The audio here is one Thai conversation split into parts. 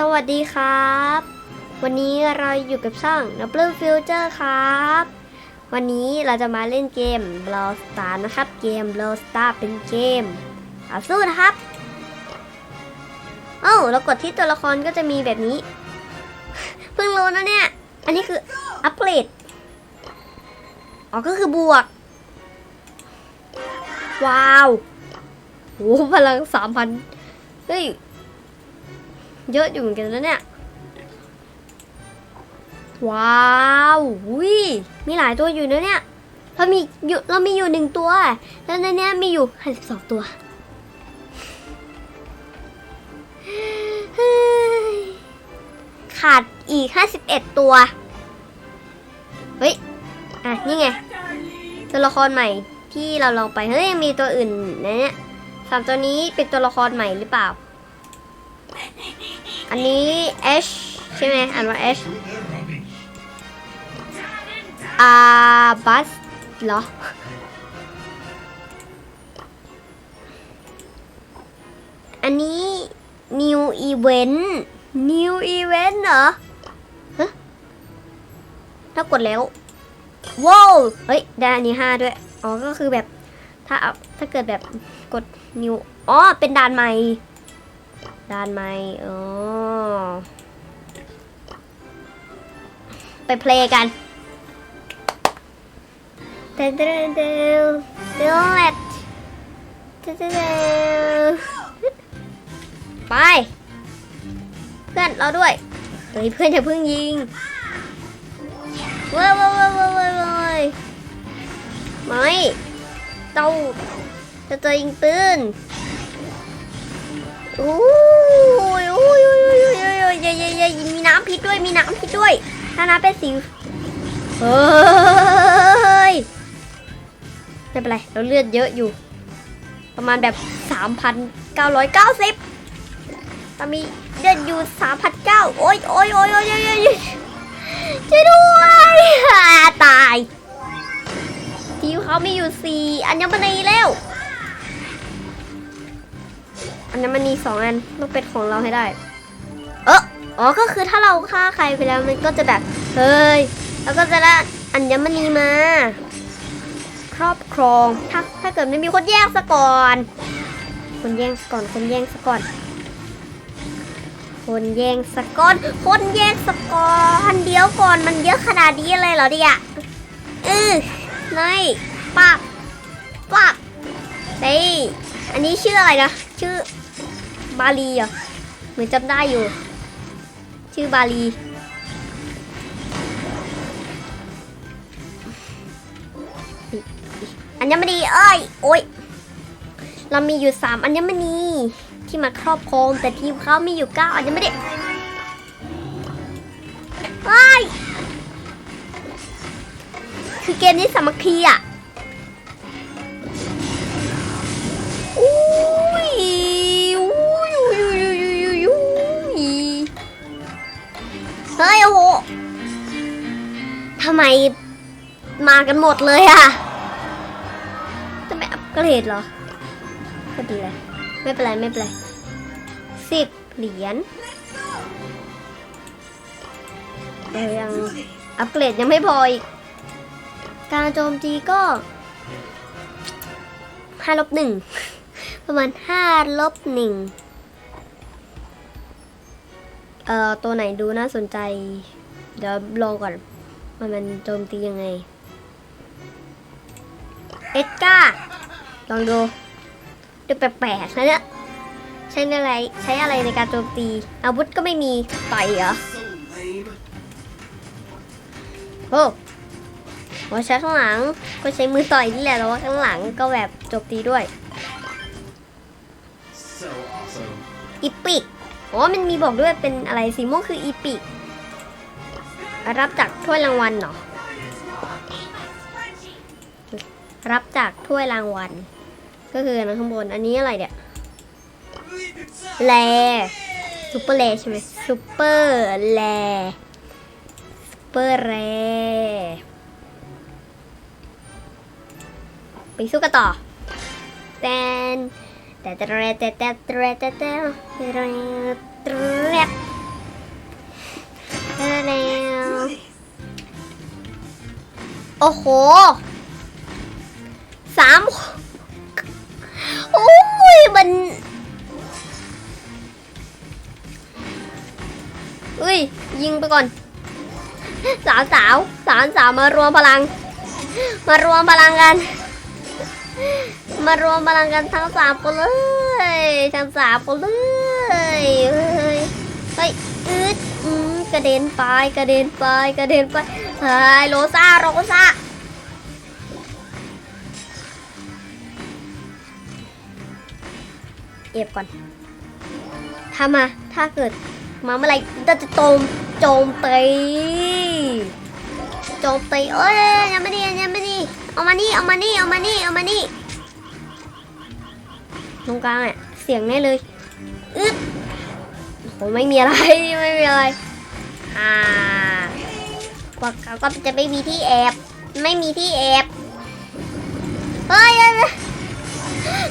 สวัสดีครับ วันนี้เราอยู่กับช่อง Double Future ครับ วันนี้เราจะมาเล่นเกม Brawl Star นะครับ เกม Brawl Star เป็นเกมเอาสู้นะครับ เอ้าเรากดที่ตัวละครก็จะมีแบบนี้ เพิ่งรู้นะเนี่ย อันนี้คืออัปเกรดอ๋อก็คือบวก ว้าวโหพลังสามพันเฮ้ย เยอะอยู่เหมือนกันนะเนี่ย ว้าววิมีหลายตัวอยู่นะเนี่ย เรามีอยู่เรามีอยู่หนึ่งตัว แล้วในนี้มีอยู่ห้าสิบสองตัวขาดอีกห้าสิบเอ็ดตัว เฮ้ย อะ นี่ไง ตัวละครใหม่ที่เราลองไป เฮ้ยยังมีตัวอื่นนะเนี่ยสามตัวนี้เป็นตัวละครใหม่หรือเปล่า อันนี้ H ใช่ไหมอ่านว่า H อาบัสเหรอ อันนี้ New Event New Event เหรอฮะถ้ากดแล้ว ว้าว เฮ้ย ได้อันนี้ห้าด้วย อ๋อ ก็คือแบบ ถ้าเอาถ้าเกิดแบบกด New อ๋อ เป็นด่านใหม่ ด้านไม้อ๋อไปเพลงกันเดเดเดเดเลตเดเดเดไป เพื่อนเราด้วย เฮ้ย เพื่อนอย่าเพิ่งยิงเว้ยเว้ยเว้ยเว้ยเว้ยเว้ยไม่เต้าจะจะยิงปืนโอ้ เย้เย้เย้มีน้ำพิษด้วยมีน้ำพิษด้วยถ้าน้ำเป็นสีเฮ้ยไม่เป็นไรเราเลือดเยอะอยู่ ประมาณแบบ 3,990ตอนมีเลือดอยู่ 3,900โอ้ยโอ้ยโอ้ยโอ้ยโอ้ยโอ้ยช่วยด้วยตายทีมเขามีอยู่ 4 อัญมณีแล้วอันนั้นมันมีสองอันต้องเป็นของเราให้ได้ อ๋อก็คือถ้าเราฆ่าใครไปแล้วมันก็จะแบบ เฮ้ย แล้วก็จะได้อัญมณีมา ครอบครอง ถ้าถ้าเกิดไม่มีคนแย่งซะก่อน คนแย่งซะก่อน คนแย่งซะก่อน คนแย่งสะก่อน คนแย่งสะก่อนเดี๋ยวก่อนมันเยอะขนาดนี้เลยเหรอเนี่ยเออไม่ปับปับเฮ้ยอันนี้ชื่ออะไรนะ ชื่อบาลีเหรอ เหมือนจำได้อยู่ ชื่อบาลี อัญมณีเอ้ย โอ้ย เรามีอยู่สามอัญมณีที่มาครอบครองแต่ทีมเขามีอยู่เก้าอัญมณีเอ้ย คือเกมนี้สามัคคีอะ เฮ้ยโอ้โหทำไมมากันหมดเลยอะจะไม่อัปเกรดเหรอ ไม่เป็นไร ไม่เป็นไร ไม่เป็นไรสิบเหรียญเรายังอัปเกรดยังไม่พออีก การโจมตีก็ห้าลบหนึ่งประมาณห้าลบหนึ่ง เอ่อตัวไหนดูน่าสนใจ เดี๋ยวลองก่อนว่ามันโจมตียังไง เอ็ดก้า ลองดูดูแปลกๆนะเนี่ยใช้อะไรใช้อะไรในการโจมตี อาวุธก็ไม่มีต่อยเหรอโอ้โหใช้ข้างหลังก็ใช้มือต่อยนี่แหละแต่ว่าข้างหลังก็แบบโจมตีด้วย So awesome. อีปิก อ๋อมันมีบอกด้วยเป็นอะไรสีม่วงคืออีปิกรับจากถ้วยรางวัลเหรอ รับจากถ้วยรางวัล ก็คืออันนั้นข้างบน อันนี้อะไรเนี่ยแลซูเปอร์แลใช่ไหมซูเปอร์แลซูเปอร์แลไปสู้กันต่อแตน แต่แต่แต่แต่แต่แต่แต่แต่โอ้โหสามโอ้ยมันอุ้ย ยิงไปก่อน สาวสาวสาวสาวมารวมพลัง มารวมพลังกัน มารวมพลังกันทั้งสามคนเลย ทั้งสามคนเลย เฮ้ยเฮ้ยอืดอืมกระเด็นไปกระเด็นไปกระเด็นไปเฮ้ยโรซ่าโรซ่าเอฟก่อนถ้ามาถ้าเกิดมาเมื่อไหรเราจะโจมโจมตีโจมตีเอ้ยยังไม่ดียังไม่ดีเอามานี่เอามานี่เอามานี่เอามานี่ ตรงกลางอะ เสียงแน่เลยอึ๊ดโหไม่มีอะไรไม่มีอะไรอ่ากว่าเขาก็จะไม่มีที่แอบ ไม่มีที่แอบเฮ้ยเอ้ยเอ้ย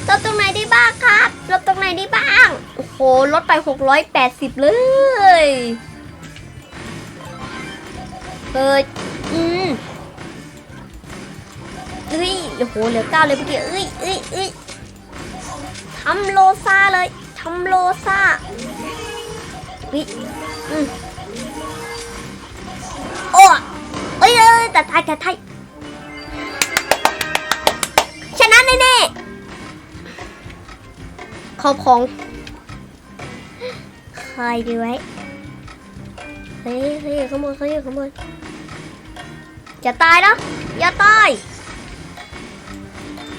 ลบตรงไหนได้บ้างครับลบตรงไหนได้บ้างโอ้โหลดไป 680 เลยเปิดอืมเอ้ยโอ้โหเหลือเก้าเลยเมื่อกี้เอ้ยเอ้ยเอ้ย ทำโลซาเลยทำโลซาวิอืมโอ้เอ้ยเอ้ยแต่ไทยแต่ไทยชนะแน่ๆขอบของใครดีไว้เฮ้ยเฮ้ยขโมยเขาอยู่ขโมยอย่าตายนะอย่าตาย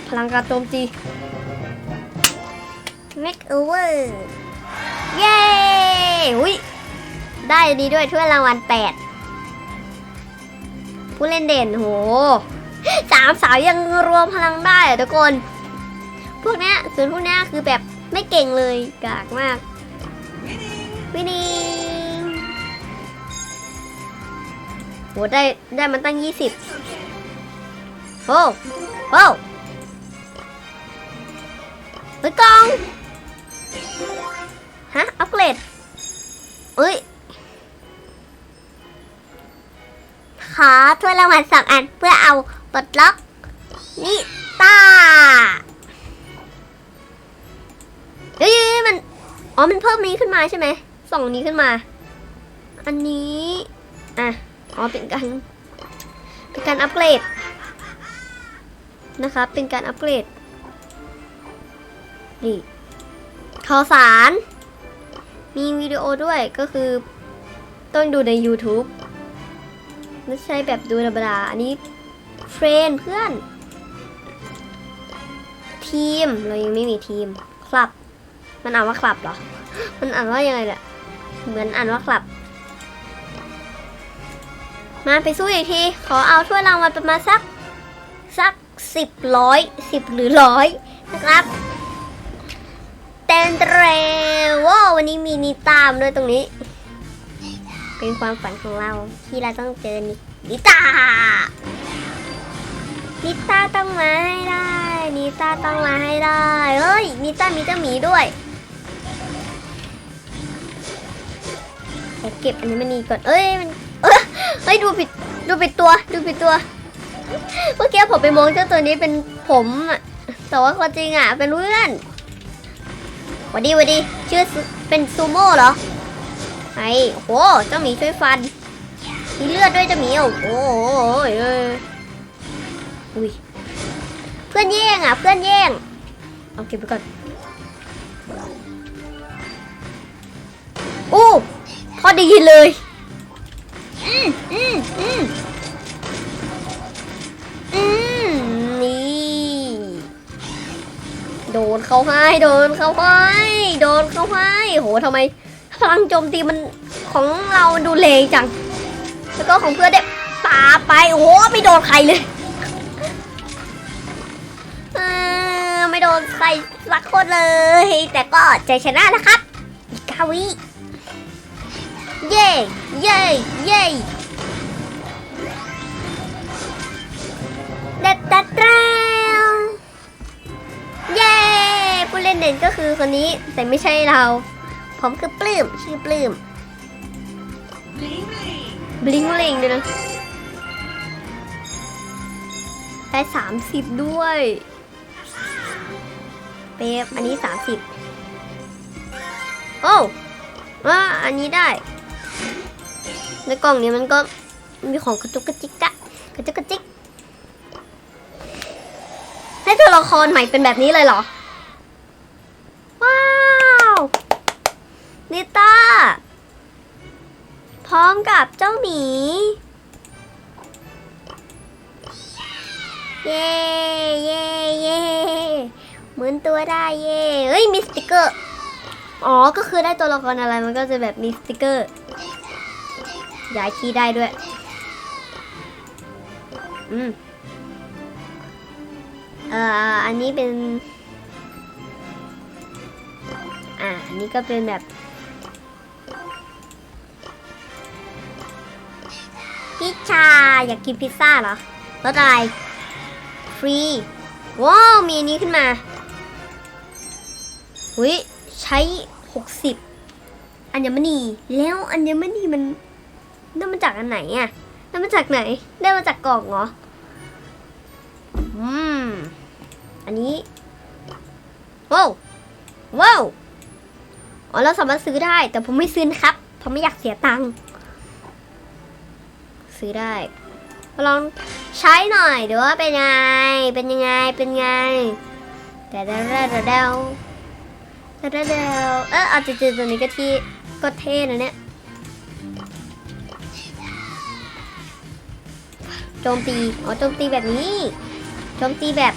พลังการโจมตี make over เย้อุ้ยได้อันนี้ด้วยถ้วยรางวัลแปดผู้เล่นเด่นโหสามสาวยังรวมพลังได้อะทุกคน พวกเนี้ยส่วนพวกเนี้ยคือแบบไม่เก่งเลยกากมากวินิงโหได้ได้มันตั้งยี่สิบโอ้โอ้เฮ้ยกอง ฮะ อัปเกรดเอ้ยขอถ้วยรางวัลสองอันเพื่อเอาปลดล็อก นิต้าเฮ้ยมัน อ๋อ มันเพิ่มนี้ขึ้นมาใช่ไหมส่งนี้ขึ้นมา อันนี้ อะ อ๋อ เป็นการ เป็นการอัปเกรด นะคะ เป็นการอัปเกรด นี่ ข่าวสาร มีวิดีโอด้วยก็คือต้องดูใน YouTube ไม่ใช่แบบดูธรรมดา อันนี้เฟรนเพื่อน ทีม เรายังไม่มีทีม คลับ มันอ่านว่าคลับเหรอ มันอ่านว่ายังไงเนี่ยเหมือนอ่านว่าคลับ มาไปสู้อีกที ขอเอาถ้วยรางวัลประมาณสัก สักสิบร้อยสิบหรือร้อยนะครับ เต้นเรวว้าววันนี้มีนิตามด้วยตรงนี้ เป็นความฝันของเราที่เราต้องเจอนินิตา นิตาต้องมาให้ได้ นิตาต้องมาให้ได้ เฮ้ย นิตามีเจ้าหมีด้วยเก็บอันนี้มันนี่ก่อน เอ้ยมันเอ้ยเฮ้ยดูผิดดูผิดตัวดูผิดตัว เมื่อกี้ผมไปมองเจ้าตัวนี้เป็นผมอะแต่ว่าความจริงอะเป็นเพื่อน วัดดีหวัดดีชื่อเป็นซูโม่เหรอไอ้โหเจ้าหมีช่วยฟันมีเลือดด้วยเจ้าหมีโอ้โหเอ้ยอุ้ยเพื่อนแย่งอะเพื่อนแย่งเอาเก็บไปก่อนอู้พอดีเลยอืมอืมอืม นเขาให้โดนเขาให้โดนเขาให้โหทำไมพลังโจมตีมันของเราดูเลงจัง แล้วก็ของเพื่อนได้ปาไปโอ้โหไม่โดนใครเลยอไม่โดนใครสักคนเลย แต่ก็ใจชนะนะครับอีกเก้าวิเย่เย่เย่เด็ดดัดแเล่นเด่นก็คือคนนี้แต่ไม่ใช่เรา ผมคือปลื้มชื่อปลื้มบลิงลิงด้วยนะได้สามสิบด้วยเป๊บอันนี้สามสิบโอ้ว่าอันนี้ได้ในกล่องนี้มันก็มีของกระจุกกระจิกอะกระจุกกระจิกให้ตัวละครใหม่เป็นแบบนี้เลยเหรอ ว้าวิต้า พร้อมกับเจ้าหมี เย้เย้เย้หมุนตัวได้เย้เฮ้ยมีสติกเกอร์ อ๋อ ก็คือได้ตัวละครอะไรมันก็จะแบบมีสติกเกอร์ย้ายที่ได้ด้วย อืม เอ่อ อันนี้เป็น อ่าอันนี้ก็เป็นแบบิชา อยากกินพิซซ่าเหรอรสอะไร ฟรี ว้าว มีอันนี้ขึ้นมาอุ้ยใช้ 60 อัญมณี แล้วอัญมณีมันได้มาจากอันไหนอะได้มาจากไหน ได้มาจากกล่องเหรอ อืม อันนี้ ว้าวว้าว อ๋อเราสามารถซื้อได้ แต่ผมไม่ซื้อนะครับเพราะไม่อยากเสียตังค์ ซื้อได้ ลองใช้หน่อยดี๋ยวว่าเป็นยังไง เป็นยังไง เป็นไงแต่เดาเดาเดาเดาเดาเดาเดาเออเอาจริงๆตัวนี้ก็ที่ก็เท่นะเนี่ยโจมตี อ๋อ โจมตีแบบนี้ โจมตีแบบ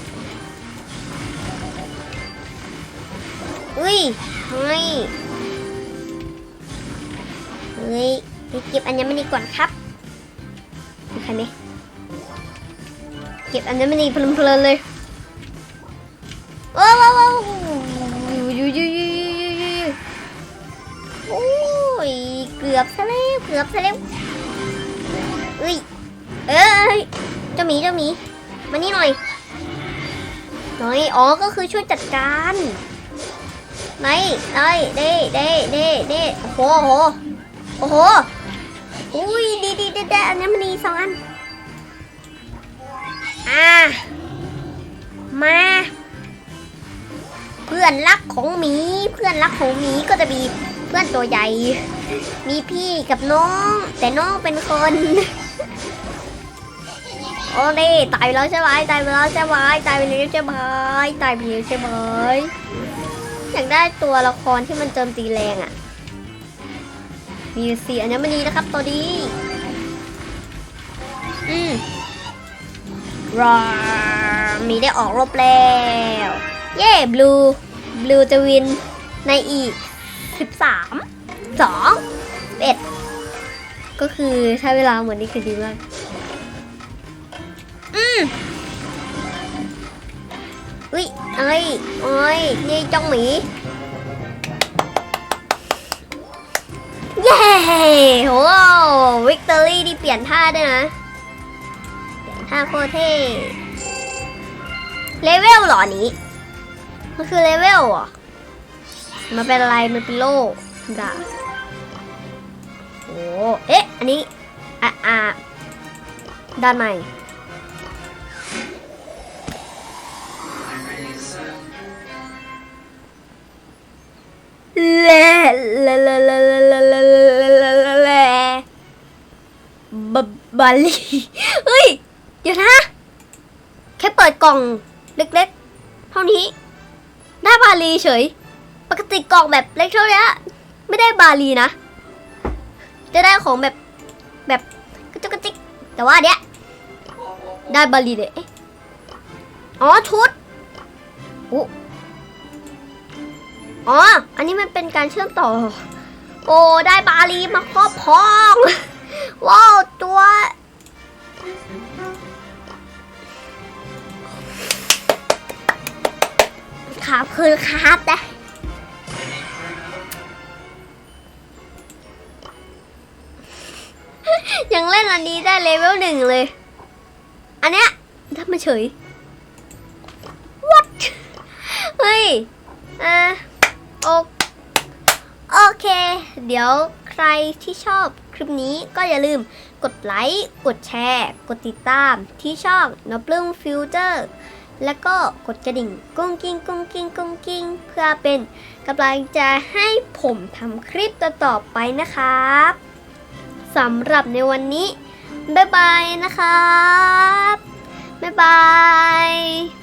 อุ้ยเฮ้ยเฮ้ยไปเก็บอัญมณีก่อนครับ มีใครไหมเก็บอัญมณีเพลินๆเลยว้าวว้าวว้าวยูยูยูยูยูยูยูโอ้ยเกือบซะแล้วเกือบซะแล้วเอ้ยเอ้ยเจ้าหมีเจ้าหมีมานี่หน่อยหน่อยอ๋อก็คือช่วยจัดการไหนได้เด้เด้เด้เด้โอ้โหโอ้โห อุ้ยดีดีดีดีอันนี้มันมีสองอัน อ่า มา เพื่อนรักของหมี เพื่อนรักของหมีก็จะมีเพื่อนตัวใหญ่ มีพี่กับน้อง แต่น้องเป็นคน โอ้นี่ตายไปแล้วใช่ไหมตายไปแล้วใช่ไหมตายไปแล้วใช่ไหมตายไปแล้วใช่ไหมอยากได้ตัวละครที่มันโจมตีแรงอะ มีสี่อัญมณีนะครับตัวดีอืมรอมีได้ออกรบแล้ว เย่บลูบลูจะวินในอีก 13 2 1 ก็คือใช้เวลาเหมือนนี้คือดีมาก อืมอุ้ยเอ้ยเอ้ยนี่จ้องหมี โหวิกตอรี่ที่เปลี่ยนท่าด้วยนะ เปลี่ยนท่าโคตรเท่ เลเวลหรอนี้ มันคือเลเวลเหรอมันเป็นอะไร มันเป็นโล่ธรรมดาโอ้เอ๊ะ อันนี้อะอะด้านใหม่เล่เล่เล่เล่เล่ บบาลีเฮ้ย เดี๋ยวนะ แค่เปิดกล่องเล็กๆ เท่านี้ ได้บาลีเฉย ปกติกล่องแบบเล็กเท่านี้ไม่ได้บาลีนะ จะได้ของแบบแบบกระจุกกระจิก แต่ว่าเนี้ยได้บาลีเลยอ๋อชุดอุ๊อ๋อ อันนี้มันเป็นการเชื่อมต่อ โอ้ ได้บาลีมาครอบครอง ว้าวตัว ขอบคุณครับนะยังเล่นอันนี้ได้เลเวลหนึ่งเลย อันเนี้ยทำมาเฉย what เฮ้ย อ่าโอโอเค เดี๋ยว รที่ชอบคลิปนี้ก็อย่าลืมกดไลค์ กดแชร์ กดติดตามที่ช่องนบลุงฟิวเจอร์แล้วก็กดกระดิ่งกุ้งกิ้งกุ้งกิ้งกุ้งกิ้งเพื่อเป็นกำลังใจให้ผมทำคลิปต่อๆไปนะครับสำหรับในวันนี้ บ๊ายบายนะครับ บ๊ายบาย